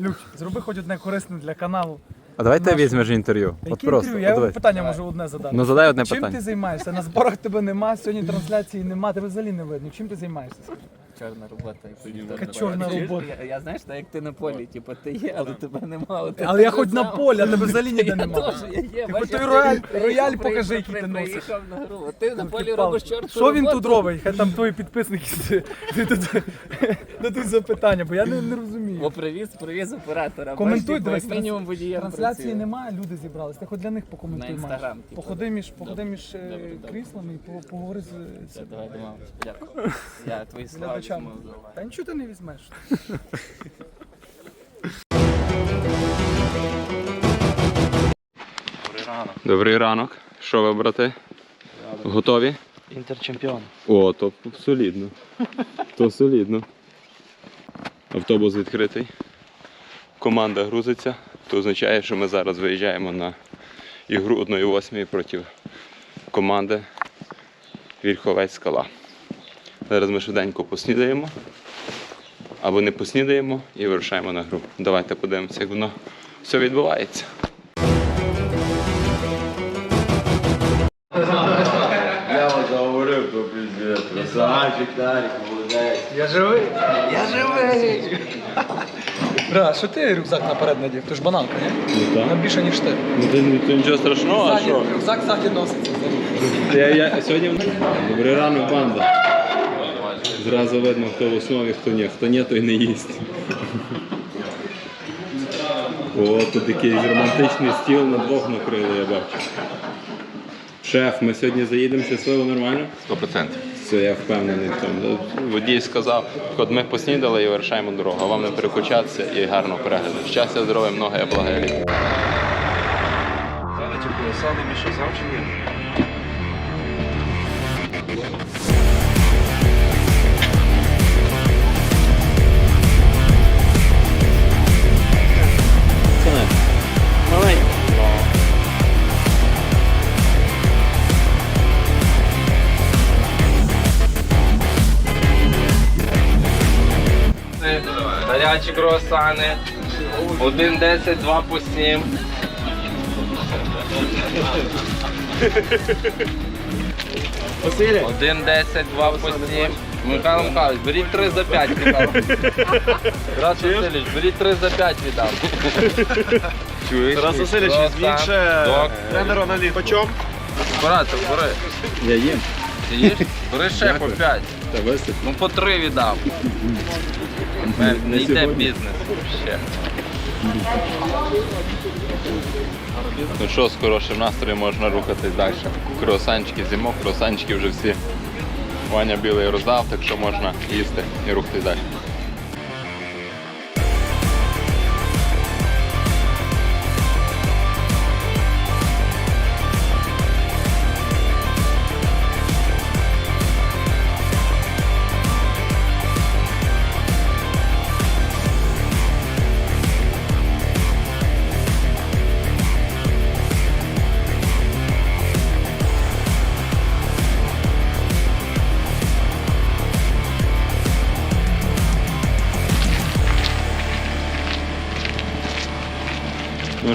Люк, зроби хоч одне корисне для каналу. А давай ти візьмеш інтерв'ю. От Які просто. інтерв'ю? Я от давай. питання можу одне задати. Ну задай одне Чим питання. ти займаєшся? На зборах тебе нема, сьогодні трансляції нема, тебе взагалі не видно. Чим ти займаєшся? скажи? Чорна робота. Яка чорна робота? Я, я знаєш, так як ти на полі, типу, ти є, але тебе нема. от Але я хоч на полі, а тебе взагалі ніде Я нема. я є, Ти бачиш, той я рояль, приїхав, рояль приїхав, покажи, який ти приїхав, носиш. приїхав на гру. А Ти на полі робиш чорту Що він роботу. тут робить? Хай там твої підписники ти тут дадуть запитання, бо я не, не О, розумію. привіз, привіз оператора. Коментуй, Бачиш, типу, дивись, як мінімум водієм Трансляції працює. немає, люди зібрались. Ти хоч для них покоментуй. На Маш. Типу. Походи між, походи між е, Добре, добре. кріслами і по- поговори з Все, давай. Дякую. Я твої слова глядачами. Та нічого ти не візьмеш. Добрий ранок. Що ви, брати? Готові? Інтерчемпіон. О, то солідно. То солідно. Автобус відкритий. Команда грузиться. То означає, що ми зараз виїжджаємо на ігру 1-8 проти команди Вільховець Скала. Зараз ми швиденько поснідаємо. Або не поснідаємо і вирушаємо на гру. Давайте подивимося, як воно все відбувається. Я вам говорив, то піздець. Красавчик, Тарік, молодець. Я живий. Я живий. Бра, що ти рюкзак наперед надів? Ти ж бананка, ні? Ну так. Вона більше, ніж ти. Ну, то, то нічого страшного, а Ззаді, що? рюкзак ззаді носиться. Я, я сьогодні добрий ранок, банда. Зразу видно, хто в основі, хто ні. Хто ні, той не їсть. О, тут якийсь романтичний стіл на двох накрили, я бачу. Шеф, ми сьогодні заїдемо щасливо нормально? 100%. Все, я впевнений в тому. Водій сказав, от ми поснідали і вирішаємо дорогу, а вам не перекучатися і гарного перегляду. Щастя, здоров'я, много і благає літа. Зараз тільки садимо і що Гарячі круасани. 1,10, 2 по 7. Один 10, 2 по 7. Михайло Михайлович, беріть 3 за 5, Михайло. Тарас Васильович, беріть 3 за 5 віддам. Чуєш? Тарас Васильович, Круасан, більше тренеру на ліг. Почом? Оператор, бери. Я їм. Ти їш? Бери ще по 5. Ну по 3 віддам. Не йде бізнес ще. Ну що, з хорошим настроєм можна рухатись далі. Круасанчики зимок, круасанчики вже всі. Ваня білий роздав, так що можна їсти і рухатись далі.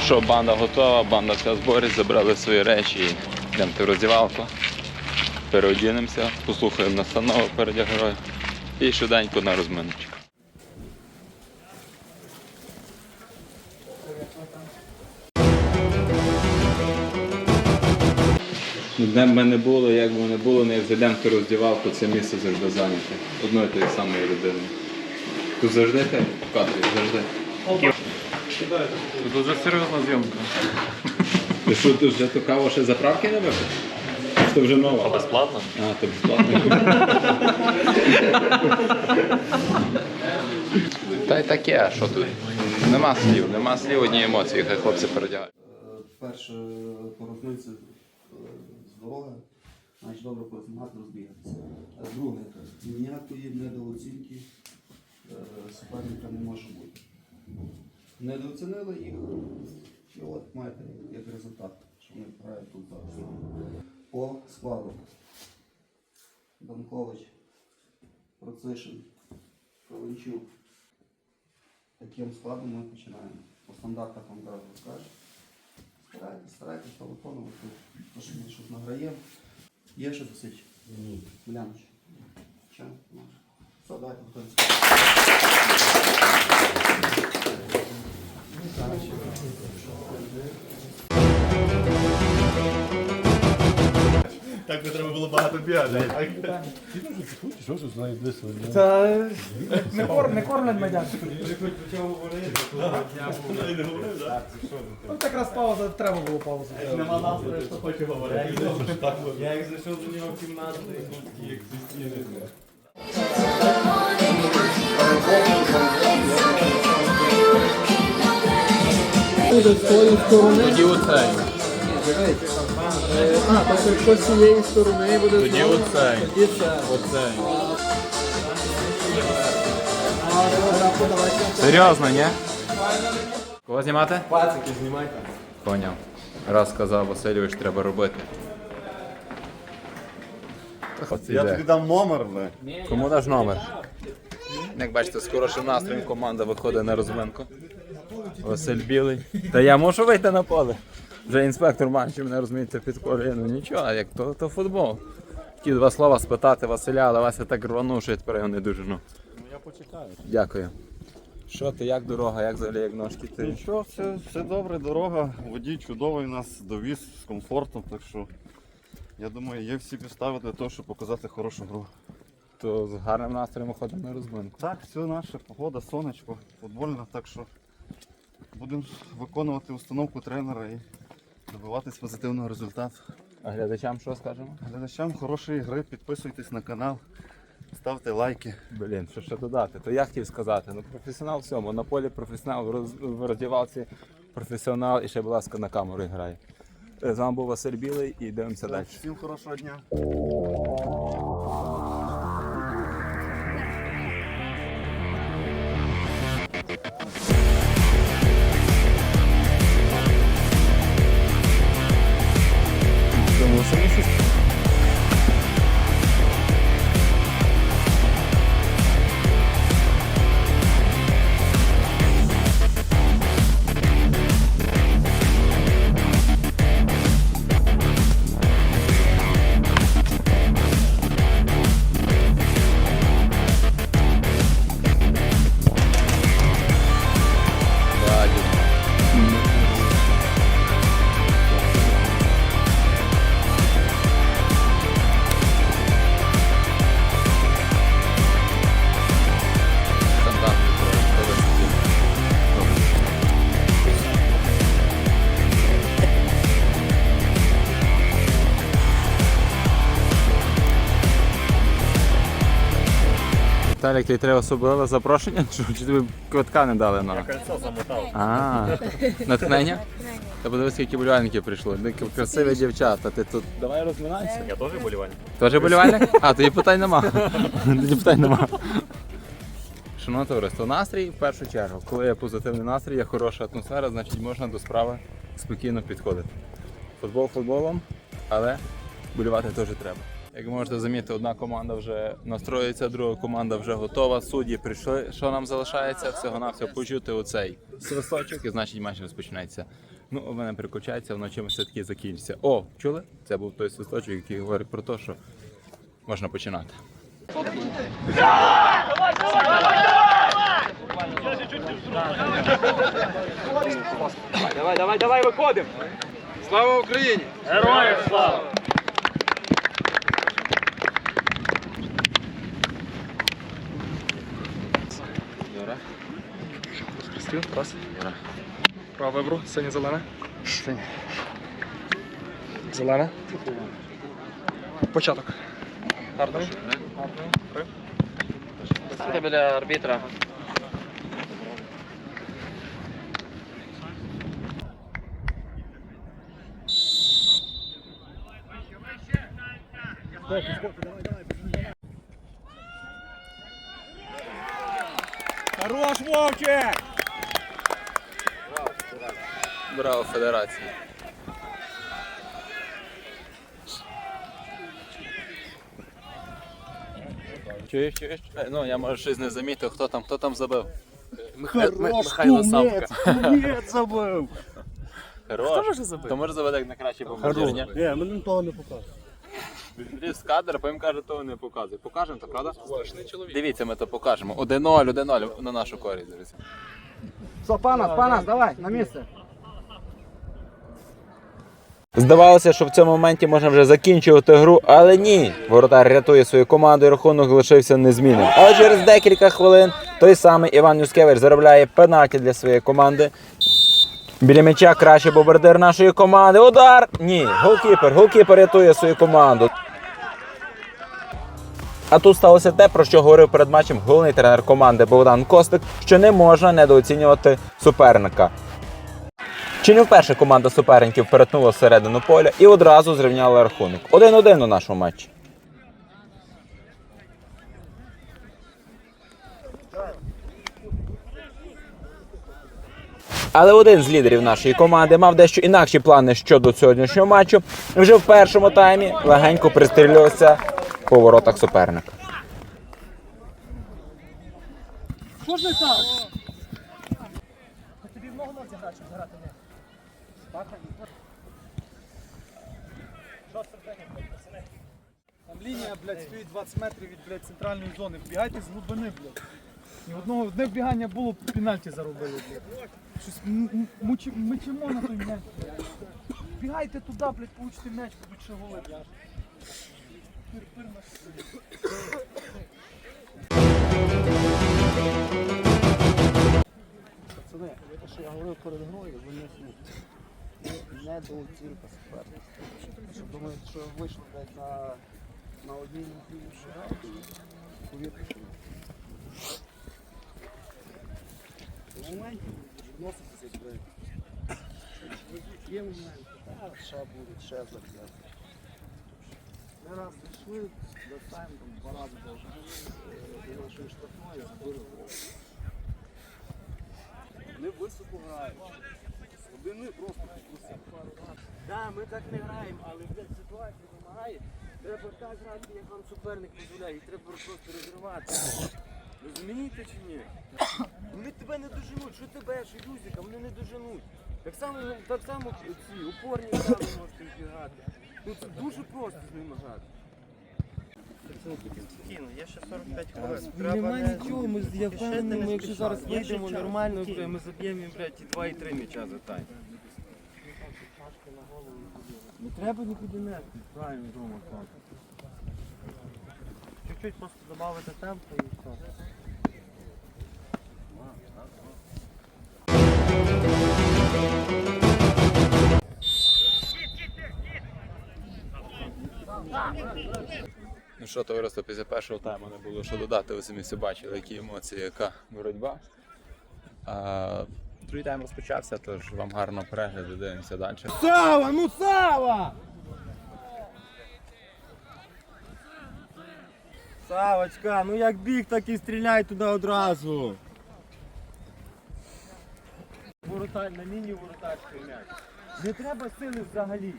Що, банда готова, банда вся зборі, забрали свої речі і йдемо в роздівалку. Переодінемося, послухаємо настанову перед герою і швиденько на розминочку. Ну, де б ми не було, як би не було, не зайдемо ту роздівалку, це місце завжди зайняте. Одною тією самою людиною. Тут завжди так, в кадрі, завжди. Це дуже серйозна зйомка. Ти що, ти вже ту каву ще заправки не випив? Чи то вже нова? А безплатно? А, то безплатно. Та й таке, а що тут? Нема слів, нема слів, одні емоції, хай хлопці передягають. перше по розминці е, з дороги, значить добре познімати, розбігатися. Е, Друге, ніякої недооцінки е, суперника не може бути. Недооцінили їх, і от маєте як результат, що вони грають тут зараз. По складу. Данкович, Процишин, Ковальчук, таким складом ми починаємо. По стандартах вам зараз розкажу. Старайтесь, старайтесь то виконувати. То, що ми щось награємо. Є щось Васильович? Ні. Улянович? Що? Все, давайте. Так не треба було багато бігати. Не, кор, не кормлять медянську. Ну так раз пауза, треба було паузу. Нема настрою, що хоче говорити. Я як зайшов до нього в кімнату, як зі стіни. Тоді оцей. А, тобто якщо з цієї сторони буде Тоді оцей. тоді це. Оцей. Серйозно, ні? Кого знімати? Пацики знімайте. Поняв. Раз сказав Васильович, треба робити. Я тобі дам номер, бля. Кому даш номер? Як бачите, з хорошим настроєм команда виходить на розминку. Василь Білий. Та я можу вийти на поле. Вже інспектор матчу мене розумієте підкорює. Ну нічого, як то, то футбол. Ті два слова спитати Василя, але Вася так рванув, що я тепер його не дуже. Ну я почекаю. Дякую. Що ти, як дорога, як взагалі, як ножки ти? Нічого, все, все добре, дорога, водій чудовий нас довіз з комфортом, так що я думаю, є всі підстави для того, щоб показати хорошу гру. То з гарним настроєм виходимо на розминку. Так, все наша погода, сонечко, футбольна, так що будемо виконувати установку тренера і добиватись позитивного результату. А глядачам що скажемо? Глядачам хорошої гри, підписуйтесь на канал, ставте лайки. Блін, що ще додати? То я хотів сказати, ну професіонал в всьому. На полі професіонал, в роздівалці професіонал і ще, будь ласка, на камеру грає. З вами був Василь Білий і дивимося далі. Всім хорошого дня. Віталік, тобі треба особливе запрошення, чи, чи тобі квитка не дали на? Я кольцо замотав. А, натхнення? Та подивись, скільки болівальників прийшло. Такі красиві дівчата. Ти тут давай розминайся. Я теж болівальник. Теж болівальник? А, тоді питань нема. Тоді питань нема. Шановне товариство, настрій в першу чергу. Коли є позитивний настрій, є хороша атмосфера, значить можна до справи спокійно підходити. Футбол футболом, але болювати теж треба. Як можете замітити, одна команда вже настроюється, друга команда вже готова. Судді прийшли. Що нам залишається? Всього на все почути оцей свисточок, і значить матч розпочинається. Ну, у мене переключається, воно чимось все-таки закінчиться. О, чули? Це був той свисточок, який говорить про те, що можна починати. Давай, давай, давай, виходимо. Слава Україні! Героям слава! Стріл, раз. Праве вибру, синє зелене. Синє. Зелене. Початок. Гарно. Станьте біля арбітра. Браво, федерація. Чуєш, чуєш? Е, Ну, я може щось не замітив, хто там, хто там забив. Михайло Савка. Кумець забив. Хорош. Хто може забити? Хто може забити як найкращий бомбардир, ні? Мене того не показує. Він з кадр, потім каже, того не показує. Покажемо то, правда? Дивіться, ми то покажемо. 1-0, 1-0 на нашу користь, друзі. Все, панас, панас, давай, на місце. Здавалося, що в цьому моменті можна вже закінчувати гру, але ні. Воротар рятує свою команду і рахунок лишився незмінним. Але через декілька хвилин той самий Іван Юскевич заробляє пенальті для своєї команди. Біля м'яча кращий бомбардир нашої команди. Удар! Ні, голкіпер. Голкіпер рятує свою команду. А тут сталося те, про що говорив перед матчем головний тренер команди Богдан Костик, що не можна недооцінювати суперника. Чи не вперше команда суперників перетнула середину поля і одразу зрівняла рахунок. 1-1 у нашому матчі. Але один з лідерів нашої команди мав дещо інакші плани щодо сьогоднішнього матчу. Вже в першому таймі легенько пристрілювався по воротах суперника. Там лінія, блядь, стоїть 20 метрів від блядь, центральної зони. Вбігайте з глибини, блядь. Ні одного одне вбігання було, пенальті заробили, блядь. Щось м- м- мечимо на той м'яч, блядь. Бігайте туди, блядь, получите м'яч, будуть ще голи, Пацани, те, що я говорив перед грою, ви не Не до оцінка суперника. Думаєте, що вийшли блядь, на, на одній ногі шагати, повірте, що ні. В моменті відноситися. Є моменти, та ще будуть, ще заб'яти. Ми раз зайшли, достаємо там два рази до, нашої штрафної, забили гол. Високо грають. Один просто підпустили. Да, ми так не граємо, але блядь, ситуація вимагає. Треба так грати, як вам суперник дозволяє, і треба просто розривати. Розумієте чи ні? Вони тебе не доженуть, що тебе, що Юзіка, вони не доженуть. Так само, так само ці опорні саме можете вбігати. Ну це дуже просто з ними грати. Нема нічого, ми я впевнений, ми якщо зараз вийдемо нормально, бля, ми заб'ємо їм, блядь, і 2 і 3 м'яча за тайм. Не треба нікуди нести, правильно дома так. Чуть-чуть просто додати темпу і все. Ну що, товариство, після першого тайму не було що додати. Ви самі все бачили, які емоції, яка боротьба. А, другий тайм розпочався, тож вам гарного перегляду, дивимося далі. Сава, ну Сава! Савочка, ну як біг, так і стріляй туди одразу. Воротар, на лінію воротарський м'яч. Не треба сили взагалі.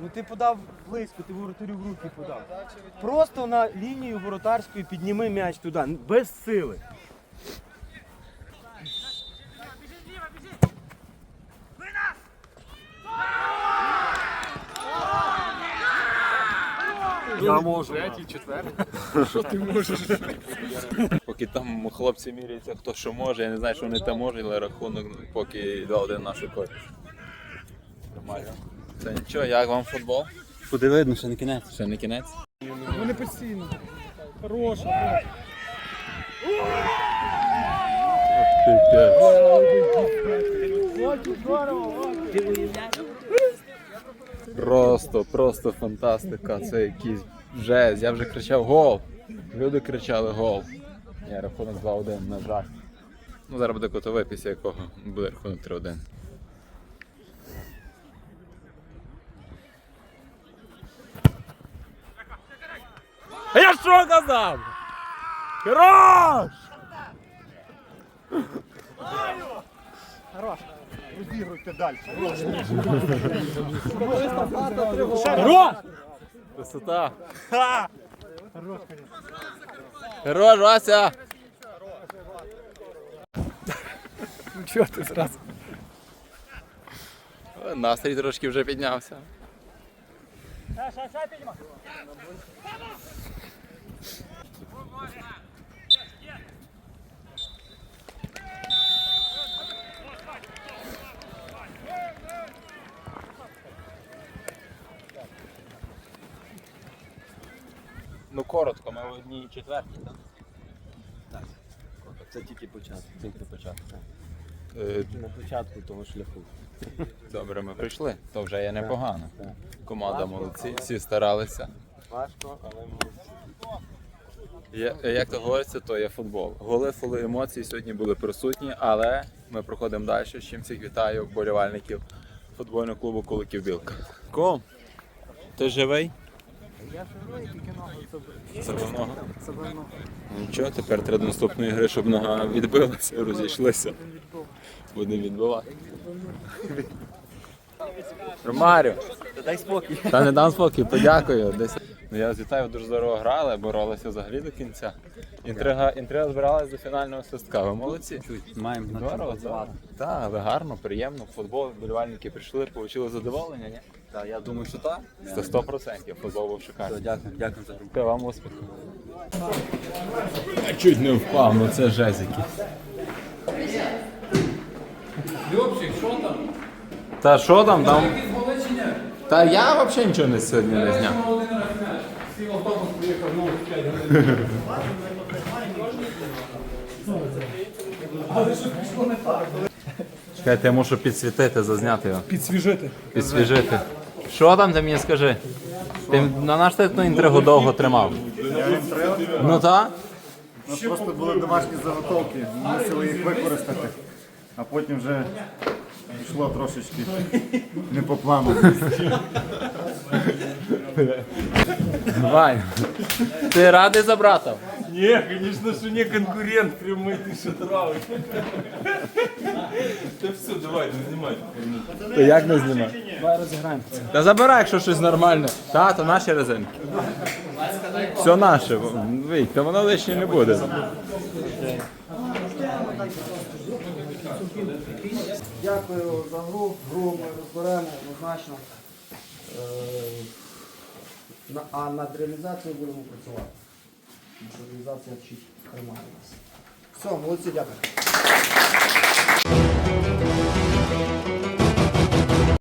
Ну ти подав близько, ти воротарю в руки подав. Просто на лінію воротарської підніми м'яч туди, без сили. Біжить! Бина! Що ти можеш? Поки там хлопці міряються, хто що може, я не знаю, що вони там можуть, але рахунок поки 2-1 нашу користь. Нормально. Це нічого, як вам футбол? Буде видно, що не кінець. Ще не кінець? Вони постійно. Хороша. Просто, просто фантастика. Це якийсь жесть. Я вже кричав гол. Люди кричали гол. Я рахунок 2-1, на жаль. Ну, зараз буде котовий, після якого буде рахунок 3-1. А я що казав? Хорош! Розігруйте далі. Красота! Хорош, Вася! Ну чого ти зразу? Настрій трошки вже піднявся. Ну коротко, ми в одній четвертій, так? Так. Це тільки початок. Тільки початок. Е, На початку того шляху. Добре, ми прийшли. То вже є непогано. Команда молодці, всі старалися. Важко, але молодці. Як то говориться, то є футбол. Голи, фоли емоції сьогодні були присутні, але ми проходимо далі. З чим всіх вітаю вболівальників футбольного клубу Куликів Білка. Ком, ти живий? Я живий, тільки ногу Забив ногу. забив ногу. Нічого, тепер треба до наступної гри, щоб нога відбилася, розійшлися. Будемо відбивати. Ромарю, Дай спокій. та не дам спокій, подякую. Десь. Ну, я вас вітаю, дуже здорово грали, боролися взагалі до кінця. Інтрига, інтрига збиралась до фінального свистка. Ви молодці. Маємо на Здорово, так. Так, але гарно, приємно. Футбол, вболівальники прийшли, отримали задоволення, ні? Так, я думаю, що так. Це 100%. Футбол був шикарний. Дякую, дякую за гру. Вам успіху. Я чуть не впав, ну це якийсь. Любчик, що там? Та що там? там? Та я взагалі нічого не сьогодні не зняв. Чекайте, я мушу підсвітити, зазняти його. Підсвіжити. Підсвіжити. Що там ти мені скажи? Ти на наш ти ту інтригу довго тримав. Ну так? У нас просто були домашні заготовки, ми мусили їх використати, а потім вже пішло трошечки не по плану. Вань, ти радий за брата? Ні, звісно, що не конкурент прямий, ти що травиш. Та все, давай, не знімай. То як не знімати? Давай розіграємо. Та забирай, якщо щось нормальне. Та, то наші резинки. Все наше. Вийдь, то воно лишнє не буде. Дякую за гру. Гру ми розберемо однозначно. А над реалізацією будемо працювати. Реалізація вчить тримає нас. Все, молодці, дякую.